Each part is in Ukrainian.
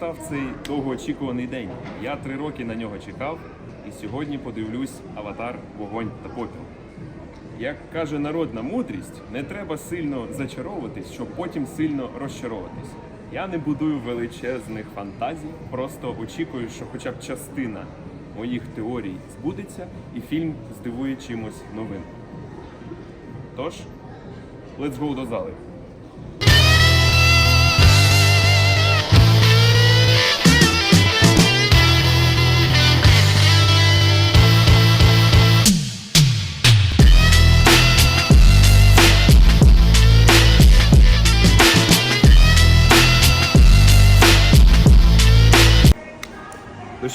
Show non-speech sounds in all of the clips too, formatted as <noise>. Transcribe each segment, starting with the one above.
настав цей довгоочікуваний день. Я три роки на нього чекав, і сьогодні подивлюсь Аватар, вогонь та попіл. Як каже народна мудрість, не треба сильно зачаровуватись, щоб потім сильно розчаровуватись. Я не будую величезних фантазій, просто очікую, що хоча б частина моїх теорій збудеться, і фільм здивує чимось новим. Тож, let's go до зали.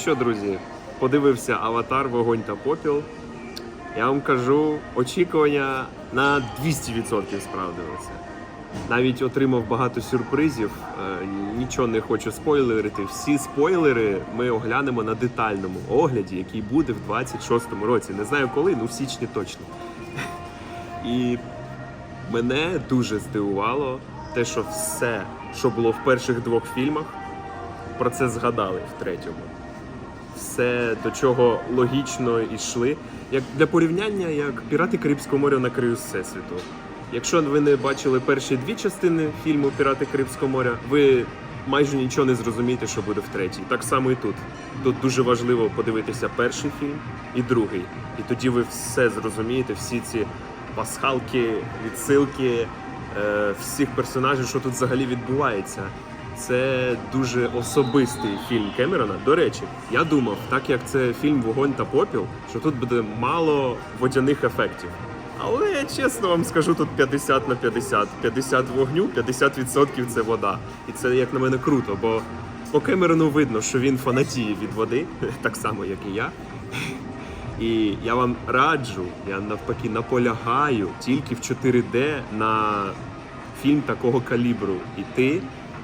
Що, друзі, подивився Аватар, вогонь та попіл. Я вам кажу, очікування на 200% справдилися. Навіть отримав багато сюрпризів. Е, Нічого не хочу спойлерити. Всі спойлери ми оглянемо на детальному огляді, який буде в 26-му році. Не знаю коли, ну в січні точно. І мене дуже здивувало те, що все, що було в перших двох фільмах, про це згадали в третьому все до чого логічно йшли. Як для порівняння, як Пірати Карибського моря на краю Всесвіту. Якщо ви не бачили перші дві частини фільму Пірати Карибського моря, ви майже нічого не зрозумієте, що буде в третій. Так само і тут. Тут дуже важливо подивитися перший фільм і другий. І тоді ви все зрозумієте, всі ці пасхалки, відсилки е, всіх персонажів, що тут взагалі відбувається. Це дуже особистий фільм Кемерона. До речі, я думав, так як це фільм Вогонь та попіл, що тут буде мало водяних ефектів. Але чесно вам скажу, тут 50 на 50. 50 вогню, 50% це вода. І це, як на мене, круто, бо по Кемерону видно, що він фанатіє від води, <laughs> так само, як і я. І я вам раджу, я навпаки наполягаю тільки в 4D на фільм такого калібру іти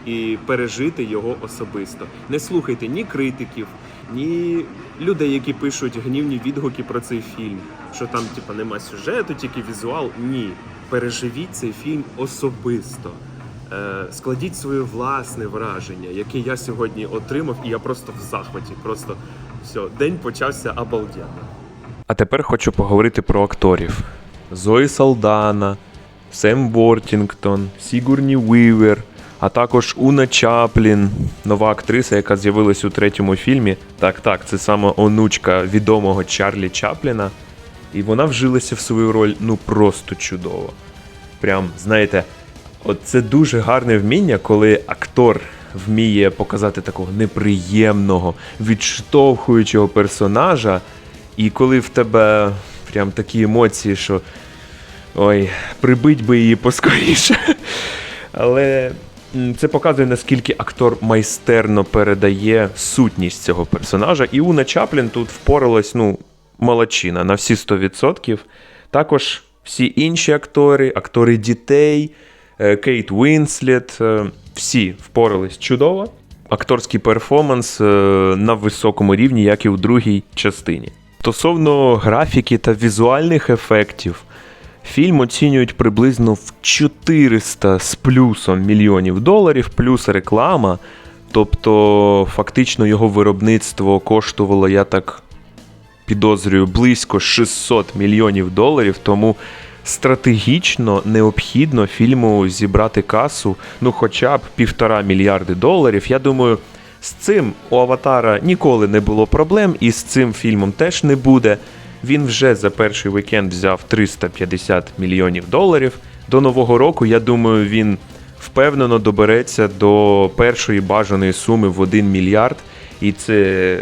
і пережити його особисто. Не слухайте ні критиків, ні людей, які пишуть гнівні відгуки про цей фільм, що там, типа, нема сюжету, тільки візуал. Ні. Переживіть цей фільм особисто. Е, складіть своє власне враження, яке я сьогодні отримав, і я просто в захваті. Просто все, день почався обалденно. А тепер хочу поговорити про акторів: Зої Салдана, Сем Бортінгтон, Сігурні Уівер, а також Уна Чаплін, нова актриса, яка з'явилась у третьому фільмі. Так, так, це саме онучка відомого Чарлі Чапліна. І вона вжилася в свою роль ну просто чудово. Прям, знаєте, от це дуже гарне вміння, коли актор вміє показати такого неприємного, відштовхуючого персонажа, і коли в тебе прям такі емоції, що ой, прибить би її поскоріше. <laughs> Але це показує, наскільки актор майстерно передає сутність цього персонажа. І Уна Чаплін тут впоралась, ну, молодчина на всі 100%. Також всі інші актори, актори дітей, е, Кейт Уінслет, е, всі впорались чудово. Акторський перформанс е, на високому рівні, як і у другій частині. Стосовно графіки та візуальних ефектів, фільм оцінюють приблизно в 400 з плюсом мільйонів доларів, плюс реклама. Тобто, фактично, його виробництво коштувало, я так підозрюю, близько 600 мільйонів доларів. Тому стратегічно необхідно фільму зібрати касу, ну хоча б півтора мільярди доларів. Я думаю, з цим у Аватара ніколи не було проблем, і з цим фільмом теж не буде. Він вже за перший вікенд взяв 350 мільйонів доларів. До нового року, я думаю, він впевнено добереться до першої бажаної суми в 1 мільярд. І це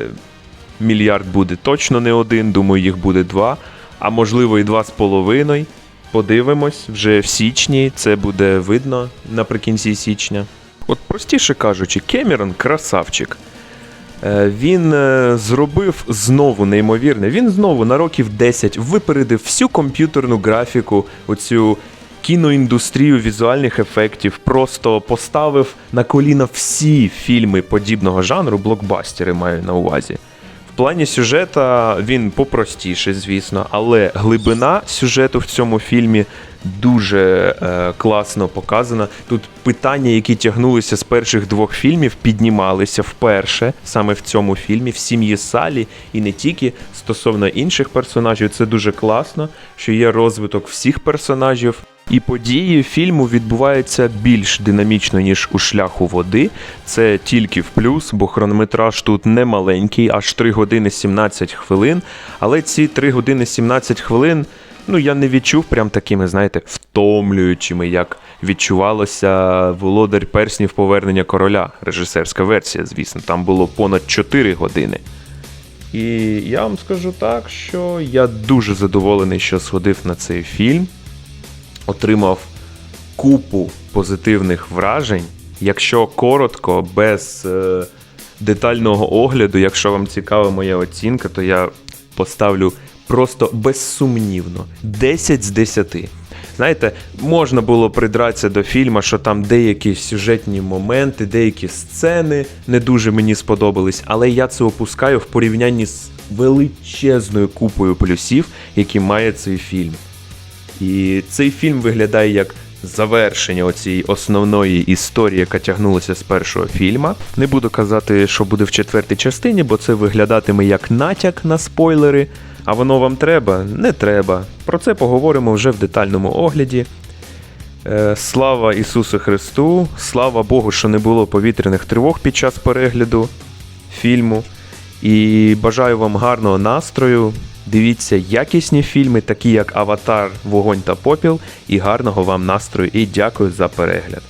мільярд буде точно не один, думаю, їх буде два, а можливо і два з половиною. Подивимось вже в січні. Це буде видно наприкінці січня. От простіше кажучи, Кемерон красавчик. Е, Він е, зробив знову неймовірне. Він знову на років 10 випередив всю комп'ютерну графіку, оцю кіноіндустрію візуальних ефектів, просто поставив на коліна всі фільми подібного жанру, блокбастери маю на увазі. В плані сюжета він попростіший, звісно, але глибина сюжету в цьому фільмі дуже е, класно показана. Тут питання, які тягнулися з перших двох фільмів, піднімалися вперше саме в цьому фільмі, в сім'ї Салі, і не тільки стосовно інших персонажів. Це дуже класно, що є розвиток всіх персонажів. І події фільму відбуваються більш динамічно, ніж у шляху води. Це тільки в плюс, бо хронометраж тут не маленький, аж 3 години 17 хвилин. Але ці 3 години 17 хвилин, ну я не відчув прям такими, знаєте, втомлюючими, як відчувалося володар перснів повернення короля. Режисерська версія, звісно, там було понад 4 години. І я вам скажу так, що я дуже задоволений, що сходив на цей фільм отримав купу позитивних вражень. Якщо коротко, без е, детального огляду, якщо вам цікава моя оцінка, то я поставлю просто безсумнівно 10 з 10. Знаєте, можна було придратися до фільму, що там деякі сюжетні моменти, деякі сцени не дуже мені сподобались, але я це опускаю в порівнянні з величезною купою плюсів, які має цей фільм. І цей фільм виглядає як завершення оцієї основної історії, яка тягнулася з першого фільма. Не буду казати, що буде в четвертій частині, бо це виглядатиме як натяк на спойлери. А воно вам треба? Не треба. Про це поговоримо вже в детальному огляді. Е, Слава Ісусу Христу! Слава Богу, що не було повітряних тривог під час перегляду фільму. І бажаю вам гарного настрою. Дивіться якісні фільми, такі як Аватар, Вогонь та Попіл, і гарного вам настрою. І дякую за перегляд.